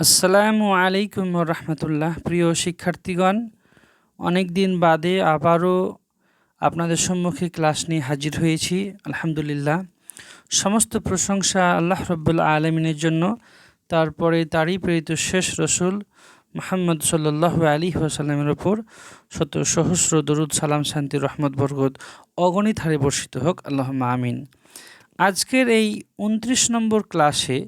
আসসালামু আলাইকুম রহমতুল্লাহ। প্রিয় শিক্ষার্থীগণ অনেক দিন বাদে আবারও আপনাদের সম্মুখে ক্লাস নিয়ে হাজির হয়েছি, আলহামদুলিল্লাহ। সমস্ত প্রশংসা আল্লাহ রব্বুল আলমিনের জন্য। তারপরে তারই প্রেরিত শেষ রসুল মোহাম্মদ সাল্লাহ আলী ওসাল্লামের ওপর শত সহস্র দরুদ, সালাম, শান্তি, রহমত বরগত অগণিত হারে বর্ষিত হোক। আল্লাহ আমিন। আজকের এই উনত্রিশ নম্বর ক্লাসে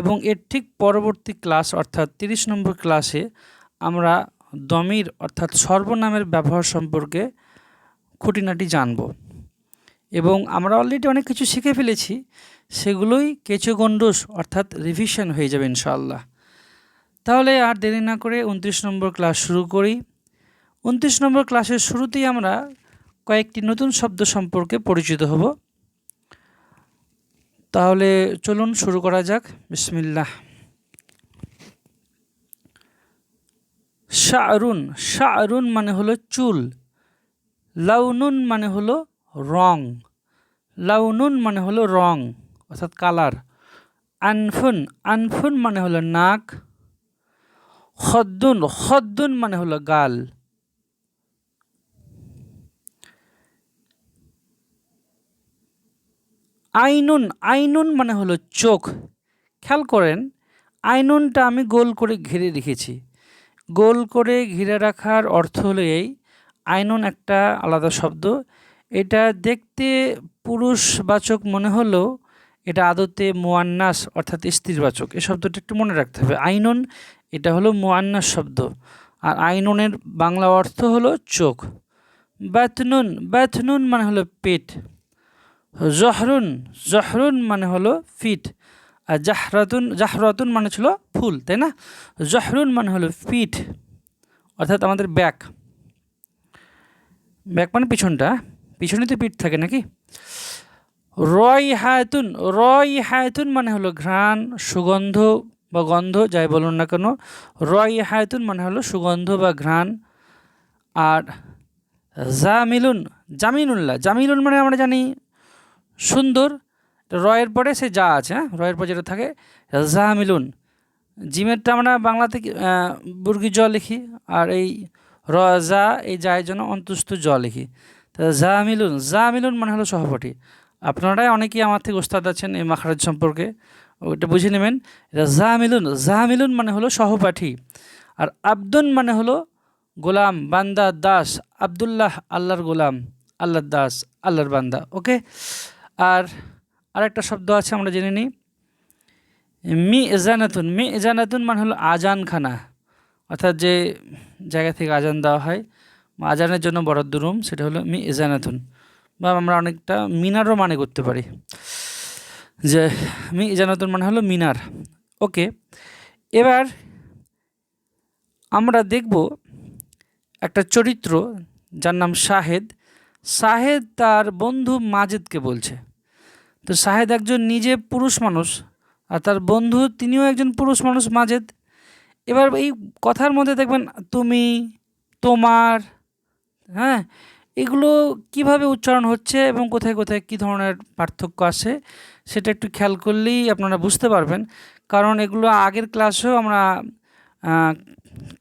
এবং এর ঠিক পরবর্তী ক্লাস, অর্থাৎ তিরিশ নম্বর ক্লাসে আমরা দমির, অর্থাৎ সর্বনামের ব্যবহার সম্পর্কে খুঁটিনাটি জানব। এবং আমরা অলরেডি অনেক কিছু শিখে ফেলেছি, সেগুলোই কেঁচো গন্ডুস অর্থাৎ রিভিশন হয়ে যাবে ইনশাআল্লাহ। তাহলে আর দেরি না করে উনত্রিশ নম্বর ক্লাস শুরু করি। উনত্রিশ নম্বর ক্লাসের শুরুতেই আমরা কয়েকটি নতুন শব্দ সম্পর্কে পরিচিত হব। তাহলে চলুন শুরু করা যাক। বিসমিল্লাহ। শাহরুন শাহরুন মানে হলো চুল। লাউনুন মানে হলো রং। লাউনুন মানে হলো রং, অর্থাৎ কালার। আনফুন আনফুন মানে হলো নাক। খদ্দুন খদ্দুন মানে হলো গাল। আইনুন আইনুন মানে হলো চোখ। খেয়াল করেন, আইনুনটা আমি গোল করে ঘিরে রেখেছি। গোল করে ঘিরে রাখার অর্থ হলো এই, আইনুন একটা আলাদা শব্দ। এটা দেখতে পুরুষবাচক মনে হলেও এটা আদতে মোয়ান্নাস, অর্থাৎ স্ত্রীবাচক। এই শব্দটা একটু মনে রাখতে হবে। আইনুন, এটা হলো মোয়ান্নাস শব্দ। আর আইনুনের বাংলা অর্থ হলো চোখ। ব্যাথনুন ব্যাথনুন মানে হলো পেট। জহরুন জহরুন মানে হলো ফিট, আর জাহরাতুন জাহরাতুন মানে ছিল ফুল, তাই না? জহরুন মানে হলো ফিট, অর্থাৎ আমাদের ব্যাক। ব্যাক মানে পিছনটা, পিছনে তো পিঠ থাকে নাকি? রয় হায়তুন রয় হায়তুন মানে হলো ঘ্রাণ, সুগন্ধ বা গন্ধ, যাই বলুন না কেন। রয় হায়তুন মানে হলো সুগন্ধ বা ঘ্রাণ। আর জামিলুন, জামিনুল্লাহ, জামিলুন মানে আমরা জানি সুন্দর। রয়ের পরে সে যা আছে হ্যাঁ? রয়ের পরে যেটা থাকে জাহামিলুন জিমেরটা আমরা বাংলাতে বুর্গি জ লিখি, আর এই র, জা, এই জায়ের জন্য অন্তুষ্ট জ লিখি। তা জাহামিলুন জাহামিলুন মানে হলো সহপাঠী। আপনারাই অনেকেই আমার থেকে ওস্তাদ আছেন এই মাখারাজ সম্পর্কে, ওইটা বুঝে নেবেন। এটা জাহামিলুন জাহামিলুন মানে হলো সহপাঠী। আর আব্দুন মানে হলো গোলাম, বান্দা, দাস, আবদুল্লাহ, আল্লাহর গোলাম, আল্লাহর দাস, আল্লাহর বান্দা, ওকে? আর আরেকটা শব্দ আছে, আমরা জেনে নিই। মি এজানাতুন মি এজানাতুন মানে হলো আজানখানা, অর্থাৎ যে জায়গা থেকে আজান দেওয়া হয়, আজানের জন্য বরাদ্দ রুম, সেটা হলো মি এজানাতুন। বা আমরা অনেকটা মিনারও মানে করতে পারি। যে মি এজানাতুন মানে হলো মিনার। ওকে, এবার আমরা দেখব একটা চরিত্র যার নাম শাহেদ। শাহেদ তার বন্ধু মাজেদকে বলছে। তো শাহেদ একজন নিজে পুরুষ মানুষ আর তার বন্ধু তিনিও একজন পুরুষ মানুষ, মাজেদ। এবার এই কথার মধ্যে দেখবেন তুমি, তোমার হ্যাঁ এগুলো কীভাবে উচ্চারণ হচ্ছে এবং কোথায় কোথায় কী ধরনের পার্থক্য আছে সেটা একটু খেয়াল করলেই আপনারা বুঝতে পারবেন। কারণ এগুলো আগের ক্লাসেও আমরা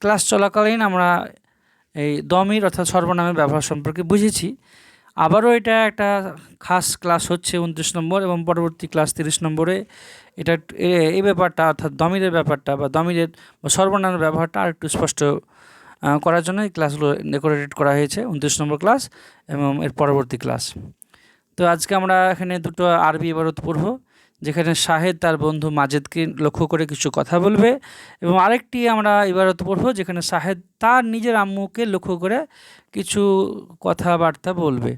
ক্লাস চলাকালীন আমরা এই দমির অর্থাৎ সর্বনামের ব্যবহার সম্পর্কে বুঝেছি। আবারও এটা একটা খাস ক্লাস হচ্ছে উনত্রিশ নম্বর এবং পরবর্তী ক্লাস তিরিশ নম্বরে। এটা এই ব্যাপারটা অর্থাৎ দমিরের ব্যাপারটা বা দমিরের সর্বনামের ব্যবহারটা আর একটু স্পষ্ট করার জন্য এই ক্লাসগুলো ডেকোরেটেড করা হয়েছে উনত্রিশ নম্বর ক্লাস এবং এর পরবর্তী ক্লাস। তো আজকে আমরা এখানে দুটো আরবি এবারত পড়ব, যেখানে শাহেদ তার বন্ধু মাজেদকে লক্ষ্য করে কিছু কথা বলবে এবং আরেকটি আমরা ইবারত পড়ব যেখানে শাহেদ তার নিজের আম্মুকে লক্ষ্য করে কিছু কথাবার্তা বলবে।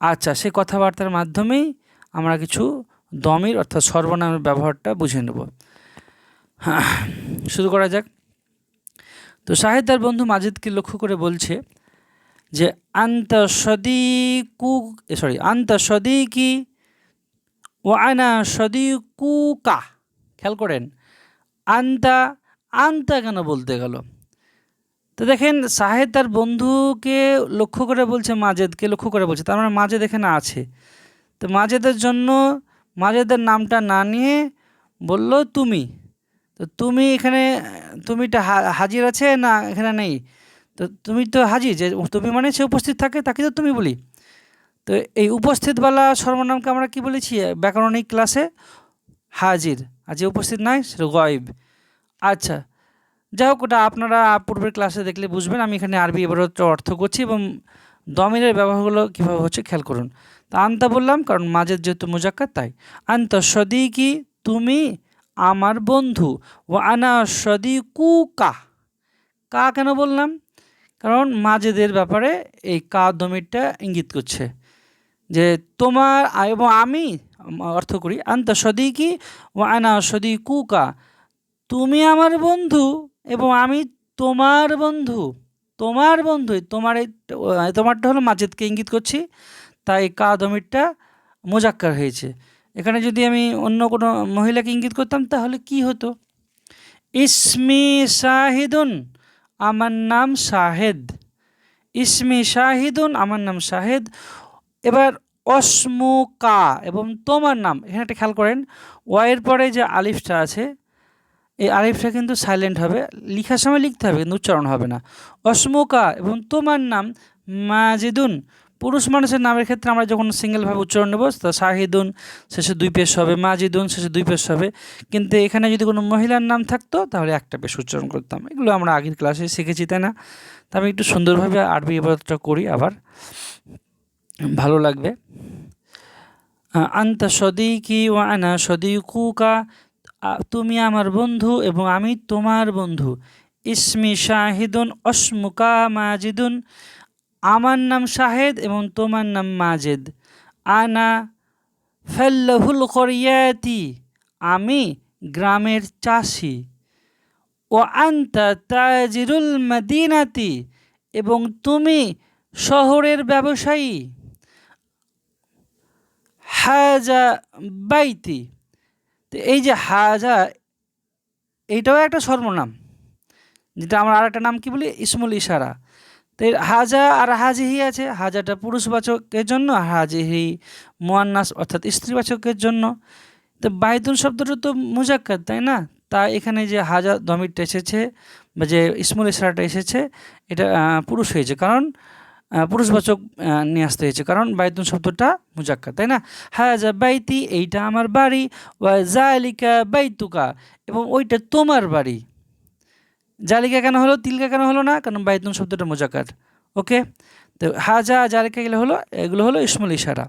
আচ্ছা সেই কথাবার্তার মাধ্যমেই আমরা কিছু দমির অর্থাৎ সর্বনামের ব্যবহারটা বুঝে নেব। শুরু করা যাক। তো শাহেদ তার বন্ধু মাজিদকে লক্ষ্য করে বলছে যে, আন্ত সদিকু সরি, আন্ত সদিকি ও আয়না সদিকুকা। খেয়াল করেন। আন্তা আন্তা কেন বলতে গেল? তো দেখেন সাহেদ তার বন্ধুকে লক্ষ্য করে বলছে মাজেদকে লক্ষ্য করে বলছে, তার মানে মাজেদ এখানে আছে। তো মাজেদের জন্য, মাজেদের নামটা না নিয়ে বলল, তুমি। তো তুমি এখানে তুমিটা হাজির আছে না এখানে নেই? তো তুমি তো হাজির, যে তুমি মানে সে উপস্থিত থাকে, তাকে তো তুমি বলি। তো এই উপস্থিতওয়ালা সর্বনামকে আমরা কি বলেছি? ব্যাকরণিক ক্লাসে হাজির। আর যে উপস্থিত নাই সেটা গয়েব। আচ্ছা যাই হোক, ওটা আপনারা পূর্বের ক্লাসে দেখলে বুঝবেন। আমি এখানে আরবি এবার হচ্ছে অর্থ করছি এবং দমিরের ব্যবহারগুলো কীভাবে হচ্ছে খেয়াল করুন। তা আনতা বললাম, কারণ মাঝের যেহেতু মুজাক্কার তাই। আন্ত সদিকি, তুমি আমার বন্ধু। ও আনা সদিকু কা কা কেন বললাম? কারণ মাজেদের ব্যাপারে এই কা দমিরটা ইঙ্গিত করছে। যে তোমার এবং আমি অর্থ করি, আন্ত সদিকি ও আনা সদিকু কা তুমি আমার বন্ধু। এবং আমি তোমার বন্ধু তোমার বন্ধু, তোমার এই তোমারটা হলো মাজিদকে ইঙ্গিত করছি, তাই কা দমিরটা মোজাক্কার হয়েছে। এখানে যদি আমি অন্য কোনো মহিলাকে ইঙ্গিত করতাম, তাহলে কি হতো? ইসমি শাহিদুন, আমার নাম শাহেদ। ইসমি শাহিদুন, আমার নাম শাহেদ। এবার অসমু কা এবং তোমার নাম, এখানে একটা খেয়াল করেন। ওয়ের পরে যে আলিফটা আছে এই আলিফটা কিন্তু সাইলেন্ট হবে। লিখার সময় লিখতে হবে, কিন্তু উচ্চারণ হবে না। অসমুকা এবং তোমার নাম মাজিদুন। পুরুষ মানুষের নামের ক্ষেত্রে আমরা যখন সিঙ্গেলভাবে উচ্চারণ নেব, তা শাহিদুন, শেষে দুই পেশ হবে মাজিদুন, শেষে দুই পেশ হবে। কিন্তু এখানে যদি কোনো মহিলার নাম থাকতো, তাহলে একটা পেশ উচ্চারণ করতাম। এগুলো আমরা আগের ক্লাসে শিখেছি, তাই না? তা আমি একটু সুন্দরভাবে আরবি ইবাদতটা করি আবার। ভালো লাগবে। আন্তা সদিকি ও আনা সদিকুকা তুমি আমার বন্ধু এবং আমি তোমার বন্ধু। ইসমি শাহিদুন, অসমুকা মাজিদুন। আমার নাম শাহেদ এবং তোমার নাম মাজেদ। আনা ফেল্লাহুল করিয়াতি, আমি গ্রামের চাষি। ও আন্তা তাজিরুল মদিনাতি, এবং তুমি শহরের ব্যবসায়ী। হাজা বাইতি। তো এই যে হাজা, এইটাও একটা সর্বনাম। যেটা আমরা আর একটা নাম কি বলি? ইসমুল ইশারা। তো হাজা আর হাজিহি আছে। হাজাটা পুরুষবাচকের জন্য হাজিহি মোয়ান্নাস অর্থাৎ স্ত্রীবাচকের জন্য। তো বাইতুন শব্দটা তো মুজাক্কার তাই না? তা এখানে যে হাজা দমিরটা এসেছে, বা যে ইসমুল ইশারাটা এসেছে, এটা পুরুষ হয়েছে। কারণ পুরুষবাচক নিয়ে আসতে হয়েছে। কারণ বাইতুন শব্দটা মুজাক্কার তাই না? হাজা বাইতি, এইটা আমার বাড়ি, ওয়া জালিকা বাইতুকা, এবং ওইটা তোমার বাড়ি। জালিকা কেন হলো? তিলকা কেন হলো না? কারণ বাইতুন শব্দটা মোজাকার ওকে? তো হাজা জালিকা গেলে হলো, এগুলো হলো ইসমুল ইশারা।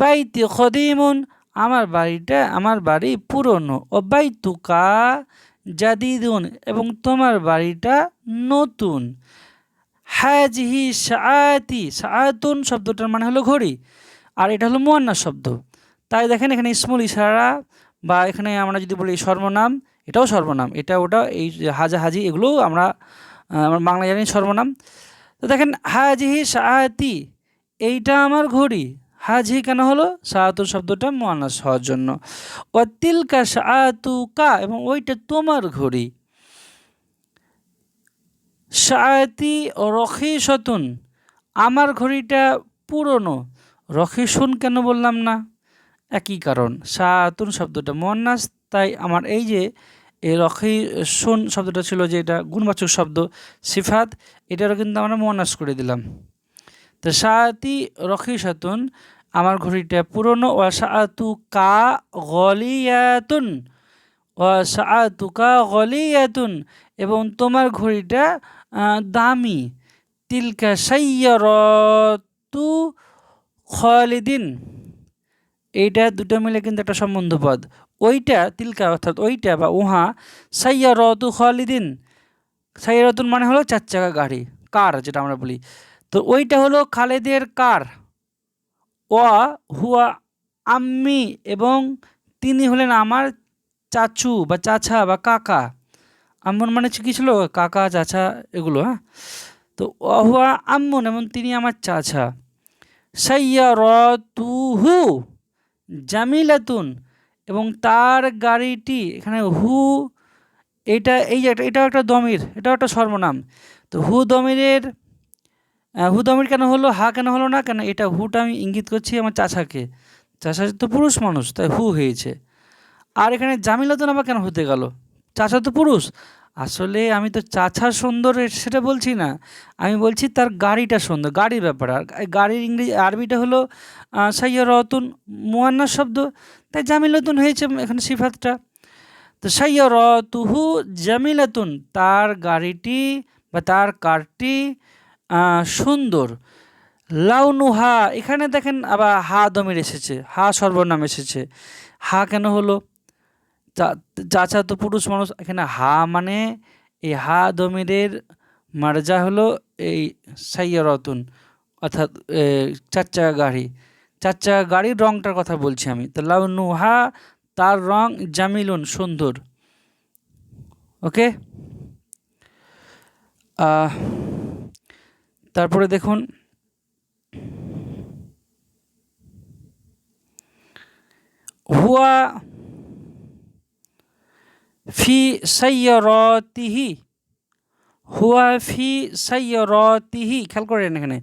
বাইতি খদিমুন, আমার বাড়িটা, আমার বাড়ি পুরনো। ও বাইতুকা জাদিদুন, এবং তোমার বাড়িটা নতুন। হাজহি সাআতি, সাআতুন শব্দটার মানে হলো ঘড়ি, আর এটা হলো মোয়ান্না শব্দ। তাই দেখেন এখানে ইসমুল ইশারা বা এখানে আমরা যদি বলি সর্বনাম, এটাও সর্বনাম। এটা, ওটা, এই হাজা হাজি এগুলোও আমরা আমরা বাংলা জানি সর্বনাম। তো দেখেন হাজিহি সাহাতি এইটা আমার ঘড়ি। হাজি কেন হলো? সাহাতুর শব্দটা মোয়ানাস হওয়ার জন্য। ও তিলকা সাহাতু কা এবং ওইটা তোমার ঘড়ি। সায়াতি রখিসতুন আমার ঘড়িটা পুরনো। রখিসুন কেন বললাম না? একই কারণ সাতুন শব্দটা মোয়ান্নাস, তাই আমার এই যে এই রখি সুন শব্দটা ছিল যে এটা গুণবাচক শব্দ, সিফাত, এটারও কিন্তু আমরা মোয়ান্নাস করে দিলাম। তো সাতি রখি সাতুন আমার ঘড়িটা পুরনো ও সাতু কা গলিয়াতুন ও সাতু কা গলিয়াতুন, এবং তোমার ঘড়িটা দামি। তিলকা সাইয়ারতু খালিদিন। এইটা দুটো মিলে কিন্তু একটা সম্বন্ধ পদ। ওইটা তিলকা অর্থাৎ ওইটা বা উহা সাইয়ারতু খালিদিন। সাইয়ারতুন মানে হলো চার চাকা গাড়ি, কার যেটা আমরা বলি। তো ওইটা হলো খালেদের কার। ও হুয়া আম্মি এবং তিনি হলেন আমার চাচু বা চাচা বা কাকা। আম্মুন মানে কি ছিল? কাকা, চাচা এগুলো হ্যাঁ? তো অহুয়া আম্মুন এবং তিনি আমার চাচা। সাইয়ারতুহু জামিলাতুন এবং তার গাড়িটি এখানে হু, এটা এই যে একটা, এটাও একটা দমির, এটাও একটা সর্বনাম। তো হু দমিরের হু দমির কেন হলো, হা কেন হলো না? কেন এটা হুটা আমি ইঙ্গিত করছি আমার চাচাকে। চাচা তো পুরুষ মানুষ, তাই হু হয়েছে। আর এখানে জামিলাতুন আবার কেন হতে গেল? চাচা তো পুরুষ। আসলে আমি তো চাচা সুন্দর সেটা বলছি না। আমি বলছি তার গাড়িটা সুন্দর, গাড়ির ব্যাপার। আর গাড়ির ইংরেজি, আরবিটা হলো সাইয়রতুন মুয়ান্না শব্দ। তাই জামিলাতুন হয়েছে এখানে সিফাতটা। তো সাইয়রতুহু জামিলাতুন, তার গাড়িটি বা তার কারটি সুন্দর। লাউনুহা, এখানে দেখেন আবার হা দমের এসেছে, হা সর্বনাম এসেছে। হা কেন হলো? চাচা তো পুরুষ মানুষ, এখানে হা মানে এই হা দমিরের মার্জা হলো এই সাইয়রতুন অর্থাৎ চার চাকা গাড়ি। চার চাকা গাড়ির রংটার কথা বলছি আমি। তো লাউনুহা তার রং জামিলুন, সুন্দর। ওকে? তারপরে দেখুন। হুয়া ফি সাইয়রতিহি হুয়া ফি সাইয়রতিহি খেয়াল করেন এখানে।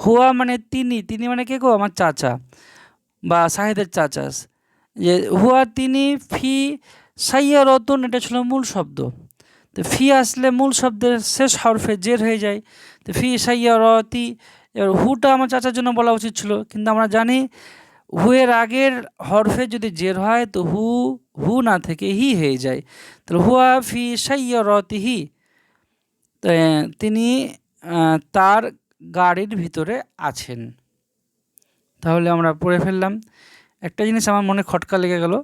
হুয়া মানে তিনি তিনি মানে কে গো? আমার চাচা বা সাহেদের চাচা। যে হুয়া তিনি ফি সাইয়রতুন এটা ছিল মূল শব্দ। তো ফি আসলে মূল শব্দের শেষ হরফে জের হয়ে যায়। তো ফি সাইয়রতি এবার হুটা আমার চাচার জন্য বলা উচিত ছিল। কিন্তু আমরা জানি হুয়ের আগের হরফে যদি জের হয়, তো হু হু না থেকে হি হয়ে যায়। তাহলে হুয়া ফি সাইয়রতিহি তিনি তার গাড়ির ভিতরে আছেন। তাহলে আমরা পড়ে ফেললাম। একটা জিনিস আমার মনে খটকা লেগে গেল,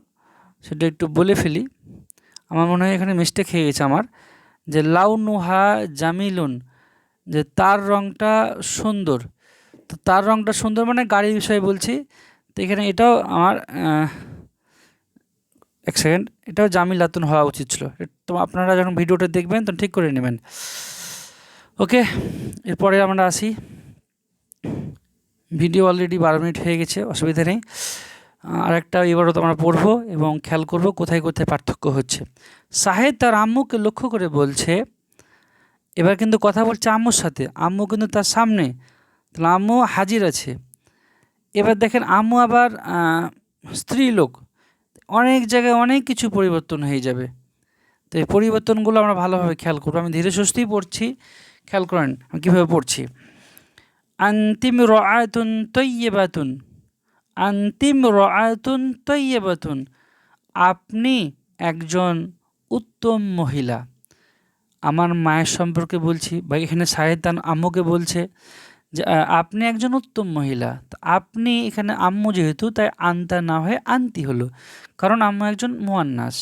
সেটা একটু বলে ফেলি। আমার মনে হয় এখানে মিস্টেক হয়ে গেছে আমার, যে লাউ লাউনুহা জামিলুন, যে তার রংটা সুন্দর। তো তার রংটা সুন্দর মানে গাড়ির বিষয়ে বলছি। তো এখানে এটাও আমার এক সেকেন্ড এটাও জামিলাতুন হওয়া উচিত ছিল। তো আপনারা যখন ভিডিওটা দেখবেন, তখন ঠিক করে নেবেন। ওকে, এরপরে আমরা আসি। ভিডিও অলরেডি বারো মিনিট হয়ে গেছে, অসুবিধা নেই। আর একটা এবারও তো আমরা পড়ব এবং খেয়াল করব কোথায় কোথায় পার্থক্য হচ্ছে। সাহেদ তার আম্মুকে লক্ষ্য করে বলছে, এবার কিন্তু কথা বলছে আম্মুর সাথে। আম্মু কিন্তু তার সামনে। তাহলে আম্মু হাজির আছে। এবার দেখেন আম্মু আবার আহ, স্ত্রী লোক অনেক জায়গায় অনেক কিছু পরিবর্তন হয়ে যাবে। তো এই পরিবর্তনগুলো আমরা ভালোভাবে খেয়াল করব। আমি ধীরে সুস্থেই পড়ছি। খেয়াল করেন আমি কীভাবে পড়ছি। আন্তিম রায়াতুন তৈয়বাতুন। আন্তিম রায়াতুন তৈয়বাতুন। আপনি একজন উত্তম মহিলা। আমার মায়ের সম্পর্কে বলছি বা এখানে সাহেদ তার আম্মুকে বলছে। যে আপনি একজন উত্তম মহিলা আপনি এখানে আম্মু যেহেতু, তাই আন্তা না হয়ে আন্তি হলো। কারণ আম্মু একজন মুয়ান্নাস।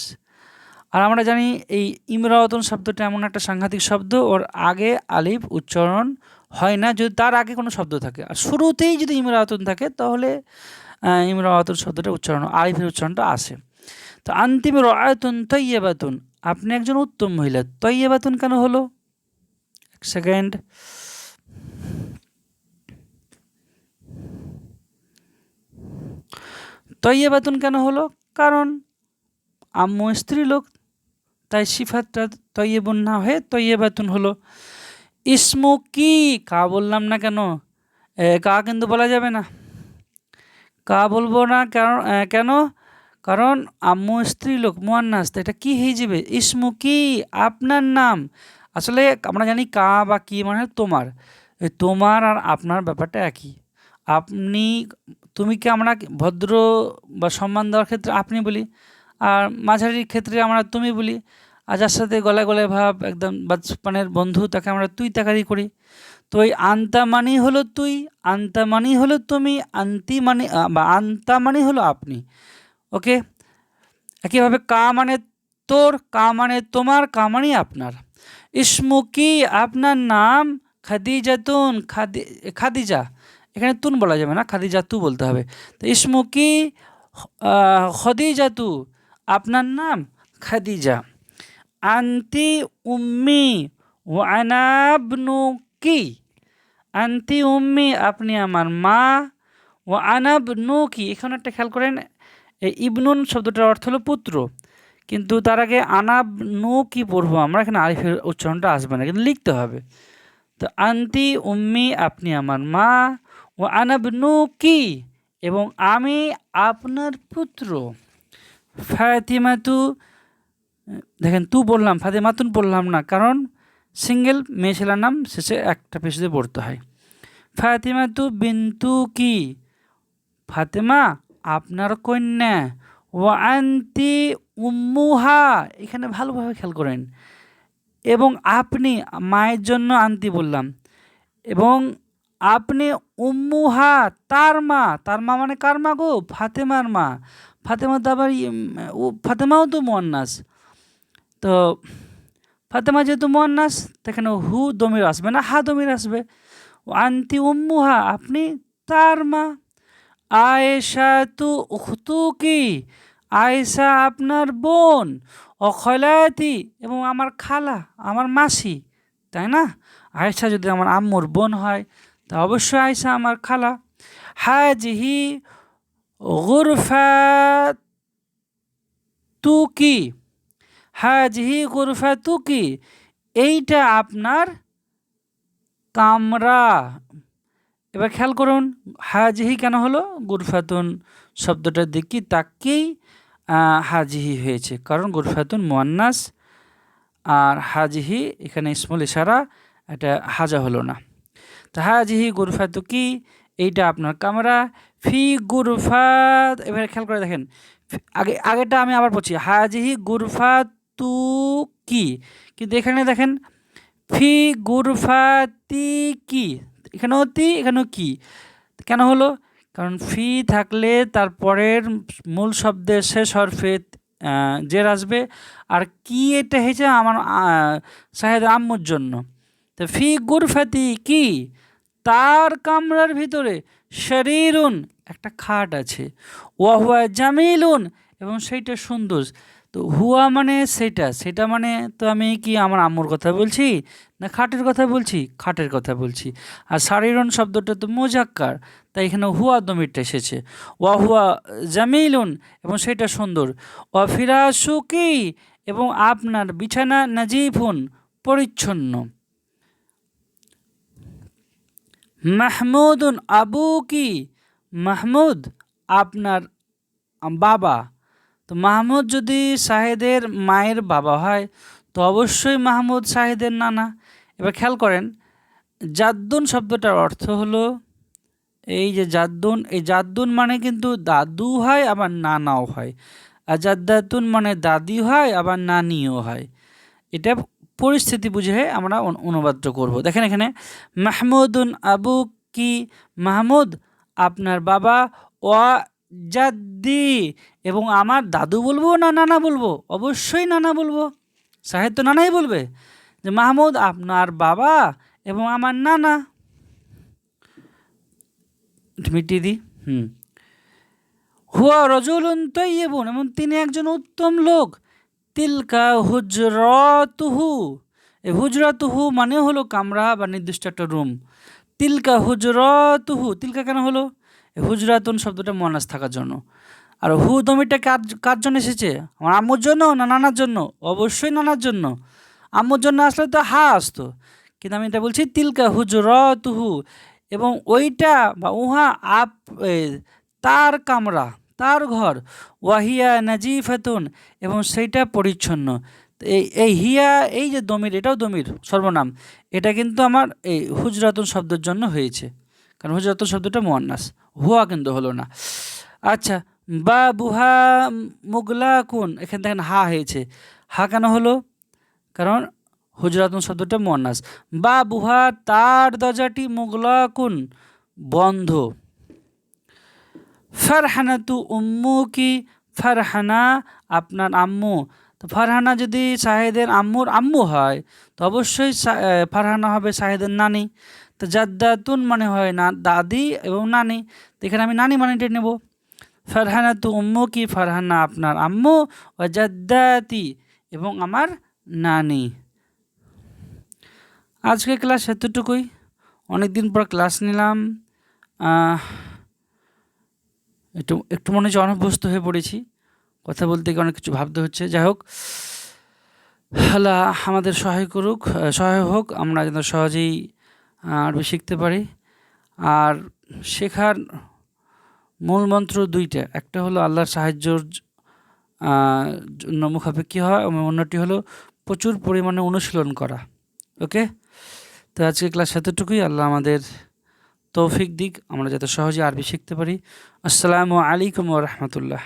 আর আমরা জানি এই ইমরাওতন শব্দটা এমন একটা সাংঘাতিক শব্দ, ওর আগে আলিফ উচ্চারণ হয় না, যদি তার আগে কোনো শব্দ থাকে। আর শুরুতেই যদি ইমরাওতন থাকে, তাহলে ইমরাওতন শব্দটা উচ্চারণ, আলিফের উচ্চারণটা আসে। তো আন্তিম রায়তুন তৈয়াবাতুন আপনি একজন উত্তম মহিলা তৈয়বাতুন কেন হলো? এক সেকেন্ড। তৈয়বাতুন কেন হলো? কারণ আম্মু স্ত্রী লোক, তাই সিফাতটা তৈয়বুন না হয়ে তৈয়বাতুন হলো। ইসমু কি? কা বললাম না কেন? কা কিন্তু বলা যাবে না। কা বলব না কারণ কেন? কারণ আম্মু স্ত্রী লোক, মুয়ান্নাস এটা কি হয়ে যাবে ইসমু কি? আপনার নাম? আসলে আমরা জানি কা বা কি মানে তোমার। তোমার আর আপনার ব্যাপারটা একই। আপনি, তুমি কি আমরা ভদ্র বা সম্মান দেওয়ার ক্ষেত্রে আপনি বলি? আর মাঝারির ক্ষেত্রে আমরা তুমি বলি। আর যার সাথে গলায় গলায় ভাব, একদম বাচপানের বন্ধু, তাকে আমরা তুই তাকারি করি। তো এই আন্তা মানি হলো তুই, আন্তা মানি হলো তুমি, আন্তি মানে বা আন্তা মানে হলো আপনি। ওকে? একইভাবে কা মানে তোর, কা মানে তোমার, কা মানে আপনার। ইসমু কি আপনার নাম? খাদিজাতুন, খাদি, খাদিজা। এখানে তুন বলা যাবে না খাদিজা তু বলতে হবে। তো ইসমু কি আহ, খদিজাতু আপনার নাম খাদিজা। আন্তি উম্মি ও আনাবনু কি আন্তি উম্মি আপনি আমার মা। ও আনাব নু কি এখানে একটা খেয়াল করেন ইবনুন শব্দটার অর্থ হলো পুত্র। কিন্তু তার আগে আনাব নু কি পড়ব আমরা এখানে আরিফের উচ্চারণটা আসবে না কিন্তু লিখতে হবে। তো আন্তি উম্মি আপনি আমার মা। ও আনাব নু কি? এবং আমি আপনার পুত্র। ফাতিমাতু, দেখেন তু বললাম, ফাতেমাতুন বললাম না, কারণ সিঙ্গেল মেয়ে ছেলের নাম শেষে একটা পেশিতে পড়তে হয়। ফাতেমা তু বিন্তু কি? ফাতেমা, আপনার কন্যা। ও আন্তি উম্মুহা, এখানে ভালোভাবে খেয়াল করেন। এবং আপনি মায়ের জন্য আন্তি বললাম। এবং আপনি উম্মুহা তার মা। তার মা মানে কার মা গো? ফাতেমার মা। ফাতেমা তো আবার ও ফাতেমাও তো মোয়ান্নাস। তো ফাতেমা যেহেতু মোয়ান্নাস, তো এখানে হু দমির আসবে না, হা দমির আসবে। ও আন্তি উম্মুহা আপনি তার মা। আয়েশা তু উখতু কি আয়েশা আপনার বোন অখলায়াতি এবং আমার খালা, আমার মাসি, তাই না? আয়েশা যদি আমার আম্মুর বোন হয় তা অবশ্যই আয়েশা আমার খালা। হাজিহি গুরফা তু কি হাজিহি গুরফা তু কি এইটা আপনার কামরা। এবার খেয়াল করুন, হাজিহি কেন হলো? গুরফাতুন শব্দটার দিকে তাকেই হাজিহি হয়েছে। কারণ গুরফাতুন মোয়ান্নাস, আর হাজিহি এখানে ইসমুল ইশারা, এটা হাজা হলো না। হাজিহি গুরফাতু কি? এইটা আপনার কামরা। ফি গুরফাত, এবার খেয়াল করে দেখেন। আগে আগেটা আমি আবার বলছি। হাজিহি গুরফাতু কি? কিন্তু এখানে দেখেন, ফি গুরফাতি কি? এখানেও তি, এখানেও কি? কেন হলো? কারণ ফি থাকলে তারপরের মূল শব্দের শেষ হরফে জের আসবে। আর কি এটা হয়েছে আমার শাহেদ আম্মুর জন্য। তো ফি গুরফাতি কি? তার কামরার ভিতরে শরীরুন একটা খাট আছে। ওয়াহুয়া জামিলুন এবং সেইটা সুন্দর। তো হুয়া মানে সেটা সেটা মানে তো আমি কি আমার আম্মুর কথা বলছি না খাটের কথা বলছি? খাটের কথা বলছি। আর শারীরন শব্দটা তো মোজাক্কার, তাই এখানে হুয়া দমিরটা এসেছে। ওয়া হুয়া জামিলুন এবং সেটা সুন্দর। ওয়া ফিরাসুকি এবং আপনার বিছানা নাজিফুন পরিচ্ছন্ন। মাহমুদুন আবু কি? মাহমুদ আপনার বাবা। তো মাহমুদ যদি শাহেদের মায়ের বাবা হয়, তো অবশ্যই মাহমুদ শাহেদের নানা। এবার খেয়াল করেন, জাদ্দুন শব্দটার অর্থ হলো এই যে জাদ্দুন, এই জাদ্দুন মানে কিন্তু দাদু হয়, আবার নানাও হয়। আর জাদ্দাতুন মানে দাদি হয়, আবার নানিও হয়। এটা পরিস্থিতি বুঝে আমরা অনু- অনুবাদটা করব। দেখেন এখানে, মাহমুদুন আবু কি মাহমুদ? আপনার বাবা ওয়া জাদ্দি এবং আমার দাদু বলব না নানা বলব? অবশ্যই নানা বলব। সাহেব তো নানাই বলবে, যে মাহমুদ, আপনার বাবা এবং আমার নানা। মিটিয়ে দিই, হুম। হুয়া রজুলুন তৈয়বুন এবং তিনি একজন উত্তম লোক। তিলকা হুজরতুহু। এই হুজরতুহু মানে হলো কামরা বা নির্দিষ্ট একটা রুম। তিলকা হুজরতুহু তিলকা কেন হলো? হুজরাতুন শব্দটা মনাস থাকার জন্য। আর হু দমিটা কার কার জন্য এসেছে? আমার আম্মুর জন্য না নানার জন্য? অবশ্যই নানার জন্য। আম্মুর জন্য আসলে তো হা আসতো। কিন্তু আমি এটা বলছি তিলকা হুজরতুহু এবং ওইটা বা উহা আপ এ, তার কামরা। তার ঘর। ওয়াহিয়া নাজিফাতুন, এবং সেইটা পরিচ্ছন্ন। এই এই হিয়া, এই যে দমির, এটাও দমির, সর্বনাম। এটা কিন্তু আমার এই হুজরাতুন শব্দের জন্য হয়েছে। কারণ হুজরাতুন শব্দটা মোয়ান্নাস। হুয়া কিন্তু হলো না। আচ্ছা বা বুহা মুগলাকুন, এখানে দেখেন হা হয়েছে। হা কেন হলো? কারণ হুজরাতুন শব্দটা মোয়ান্নাস। বা বুহা তার দরজাটি মুগলাকুন, বন্ধ। ফারহানাতু উম্মু কি? ফারহানা আপনার আম্মু। তো ফারহানা যদি শাহেদের আম্মুর আম্মু হয়, তো অবশ্যই ফারহানা হবে শাহেদের নানি। তো জাদ্দাতুন মানে হয় না, দাদি এবং নানি। তো এখানে আমি নানি মানিটা নেব। ফারহানা তু উম্মু কি? ফারহানা আপনার আম্মু। ও জাদ্দাতি এবং আমার নানি। আজকে ক্লাস এতটুকুই। অনেক দিন পর ক্লাস নিলাম। একটু একটু মনে হচ্ছে অনভ্যস্ত হয়ে পড়েছি। কথা বলতে গিয়ে অনেক কিছু ভাবতে হচ্ছে। যাই হোক, আল্লাহ আমাদের সহায় করুক, সহায় হোক, আমরা যেন সহজেই আরবি শিখতে পারি। আর শেখার মূল মন্ত্র দুইটা। একটা হলো আল্লাহর সাহায্যর জন্য মুখাপেক্ষি হয় এবং অন্যটি হলো প্রচুর পরিমাণে অনুশীলন করা। ওকে? তো আজকে ক্লাস এতটুকুই। আল্লাহ আমাদের তৌফিক দিক আমরা যাতে সহজে আরবি শিখতে পারি। আসসালামু আলাইকুম রহমতুল্লাহ।